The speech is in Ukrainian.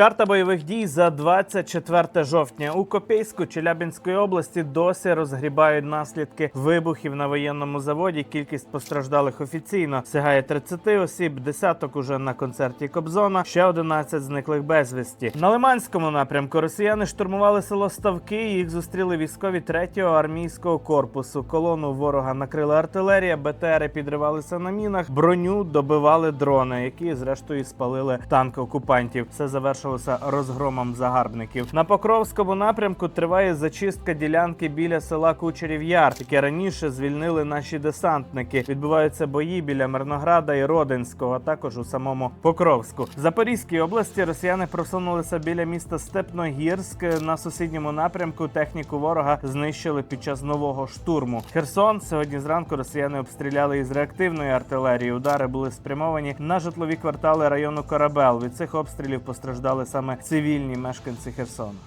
Карта бойових дій за 24 жовтня у Копейську Челябінської області досі розгрібають наслідки вибухів на воєнному заводі. Кількість постраждалих офіційно сягає 30 осіб, десяток уже на концерті Кобзона, ще 11 зниклих безвісті. На Лиманському напрямку росіяни штурмували село Ставки. Їх зустріли військові 3-го армійського корпусу. Колону ворога накрила артилерія, БТРи підривалися на мінах, броню добивали дрони, які зрештою спалили танк окупантів. Все завершилося розгромом загарбників. На Покровському напрямку триває зачистка ділянки біля села Кучерів Яр, яке раніше звільнили наші десантники. Відбуваються бої біля Мирнограда і Родинського, а також у самому Покровську. В Запорізькій області росіяни просунулися біля міста Степногірськ. На сусідньому напрямку техніку ворога знищили під час нового штурму. Херсон сьогодні зранку росіяни обстріляли із реактивної артилерії. Удари були спрямовані на житлові квартали району Корабел. Від цих обстрілів саме цивільні мешканці Херсона.